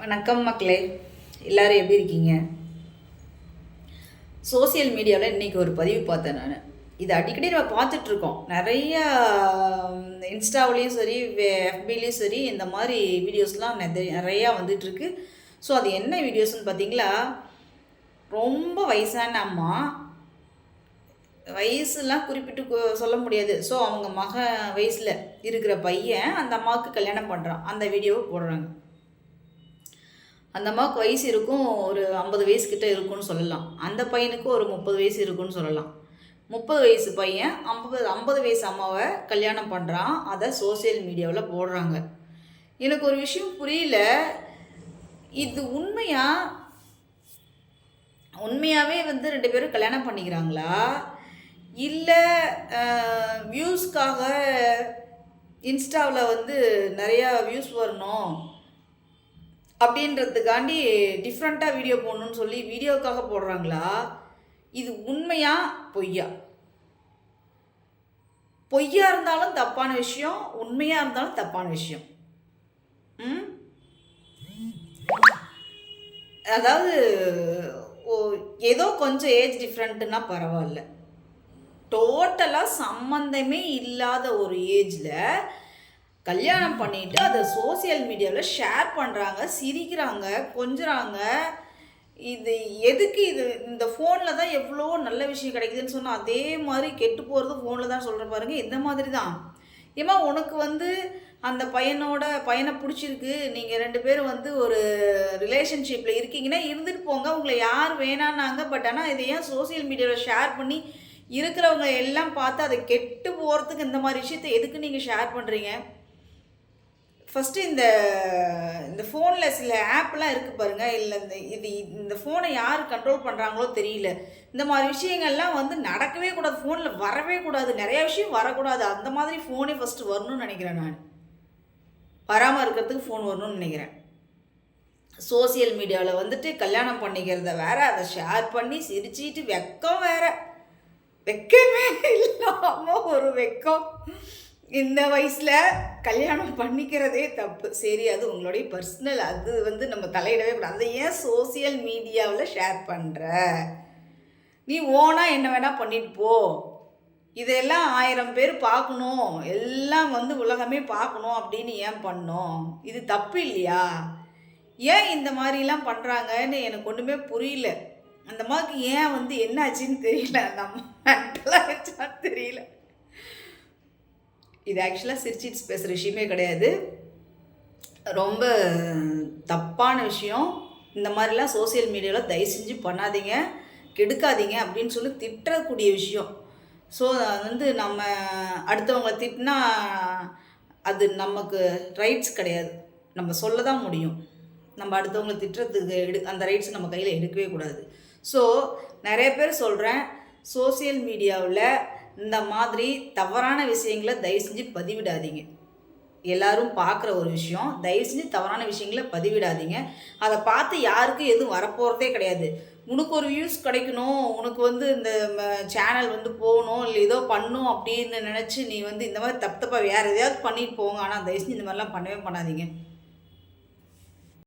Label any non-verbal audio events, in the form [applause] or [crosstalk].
வணக்கம் மக்களே. எல்லாரும் எப்படி இருக்கீங்க? சோஷியல் மீடியாவில் இன்றைக்கி ஒரு பதிவு பார்த்தேன் நான். இது அடிக்கடி நம்ம பார்த்துட்ருக்கோம் நிறையா இன்ஸ்டாவிலையும் சரி எஃபிலையும் சரி இந்த மாதிரி வீடியோஸ்லாம் நிறைய நிறையா வந்துட்டுருக்கு ஸோ அது என்ன வீடியோஸ்னு பார்த்தீங்களா? ரொம்ப வயசான அம்மா. வயசுலாம் குறிப்பிட்டு சொல்ல முடியாது. ஸோ அவங்க மக வயசில் இருக்கிற பையன் அந்த அம்மாவுக்கு கல்யாணம் பண்ணுறான் அந்த வீடியோவை போடுறாங்க. அந்த அம்மாவுக்கு வயசு இருக்கும் ஒரு ஐம்பது வயசு கிட்ட இருக்கும்னு சொல்லலாம். அந்த பையனுக்கு ஒரு முப்பது வயசு இருக்கும்னு சொல்லலாம். முப்பது வயசு பையன் ஐம்பது ஐம்பது வயசு அம்மாவை கல்யாணம் பண்ணுறான் அதை சோஷியல் மீடியாவில் போடுறாங்க. எனக்கு ஒரு விஷயம் புரியல. இது உண்மையா? உண்மையாகவே வந்து ரெண்டு பேரும் கல்யாணம் பண்ணிக்கிறாங்களா? இல்லை வியூஸ்க்காக இன்ஸ்டாவில் வந்து நிறையா வியூஸ் வரணும்? அப்படின்றதுக்காண்டி டிஃப்ரெண்ட்டாக வீடியோ போடணும்னு சொல்லி வீடியோக்காக போடுறாங்களா? இது உண்மையா? பொய்யா? பொய்யா இருந்தாலும் தப்பான விஷயம் உண்மையாக இருந்தாலும் தப்பான விஷயம். ம்? அதாவது ஓ ஏதோ கொஞ்சம் ஏஜ் டிஃப்ரெண்ட்டுன்னா பரவாயில்ல. டோட்டலாக சம்மந்தமே இல்லாத ஒரு ஏஜில் கல்யாணம் பண்ணிட்டு அதை சோஷியல் மீடியாவில் ஷேர் பண்ணுறாங்க சிரிக்கிறாங்க கொஞ்சுறாங்க. இது எதுக்கு இது? இந்த ஃபோனில் தான் எவ்வளோ நல்ல விஷயம் கிடைக்குதுன்னு சொன்னால் அதே மாதிரி கெட்டு போகிறது ஃபோனில் தான் சொல்கிற பாருங்க. இந்த மாதிரி தான். ஏமா உனக்கு வந்து அந்த பையனோட பையனை பிடிச்சிருக்கு. நீங்கள் ரெண்டு பேரும் வந்து ஒரு ரிலேஷன்ஷிப்பில் இருக்கீங்கன்னா இருந்துட்டு போங்க. உங்களை யார் வேணான்னாங்க. பட் ஆனால் இதை ஏன் சோஷியல் மீடியாவில் ஷேர் பண்ணி இருக்கிறவங்க எல்லாம் பார்த்து அதை கெட்டு போகிறதுக்கு இந்த மாதிரி விஷயத்தை எதுக்கு நீங்கள் ஷேர் பண்ணுறீங்க ஃபஸ்ட்டு இந்த இந்த ஃபோனில் சில ஆப்லாம் இருக்குது பாருங்கள் இல்லை இந்த இது இந்த ஃபோனை யார் கண்ட்ரோல் பண்ணுறாங்களோ தெரியல. இந்த மாதிரி விஷயங்கள்லாம் வந்து நடக்கவே கூடாது. ஃபோனில் வரவே கூடாது. நிறையா விஷயம் வரக்கூடாது. அந்த மாதிரி ஃபோனே ஃபஸ்ட்டு வரணும்னு நினைக்கிறேன் நான். வராமல் இருக்கிறதுக்கு ஃபோன் வரணும்னு நினைக்கிறேன். சோஷியல் மீடியாவில் வந்துட்டு கல்யாணம் பண்ணிக்கிறத வேற அதை ஷேர் பண்ணி சிரிச்சிட்டு வெக்கம் வேறு. வெக்கமே இல்லாமல் ஒரு வெக்கம். இந்த வயசில் கல்யாணம் பண்ணிக்கிறதே தப்பு. சரி அது உங்களுடைய பர்சனல் அது வந்து நம்ம தலையிடவே கூடாது. அதை ஏன் சோஷியல் மீடியாவில் ஷேர் பண்ணுற நீ ஓனாக என்ன வேணால் பண்ணிட்டு போ. இதெல்லாம் ஆயிரம் பேர் பார்க்கணும். எல்லாம் வந்து உலகமே பார்க்கணும் அப்படின்னு ஏன் பண்ணோம்? இது தப்பு இல்லையா? ஏன் இந்த மாதிரிலாம் பண்ணுறாங்கன்னு எனக்கு ஒன்றுமே புரியல. அந்த மாதிரிக்கு ஏன் வந்து என்னாச்சுன்னு தெரியல. நம்ம மென்டலாக [laughs] தெரியல. இது ஆக்சுவலாக சிரிச்சிட்டு பேசுகிற விஷயமே கிடையாது. ரொம்ப தப்பான விஷயம். இந்த மாதிரிலாம் சோஷியல் மீடியாவில் தயவு செஞ்சு பண்ணாதீங்க. கெடுக்காதீங்க அப்படின்னு சொல்லி திட்டக்கூடிய விஷயம். ஸோ வந்து நம்ம அடுத்தவங்களை திட்டினா அது நமக்கு ரைட்ஸ் கிடையாது. நம்ம சொல்ல தான் முடியும். நம்ம அடுத்தவங்களை திட்டுறதுக்கு எடு அந்த ரைட்ஸ் நம்ம கையில் எடுக்கவே கூடாது. ஸோ நிறைய பேர் சொல்கிறேன் சோஷியல் மீடியாவில் இந்த மாதிரி தவறான விஷயங்களை தயவு செஞ்சு பதிவிடாதீங்க. எல்லாரும் பார்க்குற ஒரு விஷயம் தயவு செஞ்சு தவறான விஷயங்களை பதிவிடாதீங்க. அதை பார்த்து யாருக்கும் எதுவும் வரப்போகிறதே கிடையாது. உனக்கு ஒரு வியூஸ் கிடைக்கணும் உனக்கு வந்து இந்த சேனல் வந்து போகணும் இல்லை ஏதோ பண்ணும் அப்படின்னு நினச்சி நீ வந்து இந்த மாதிரி தப்பு தப்பாக வேறு எதையாவது பண்ணிட்டு போங்க. ஆனால் தயவு செஞ்சு இந்த மாதிரிலாம் பண்ணவே பண்ணாதீங்க.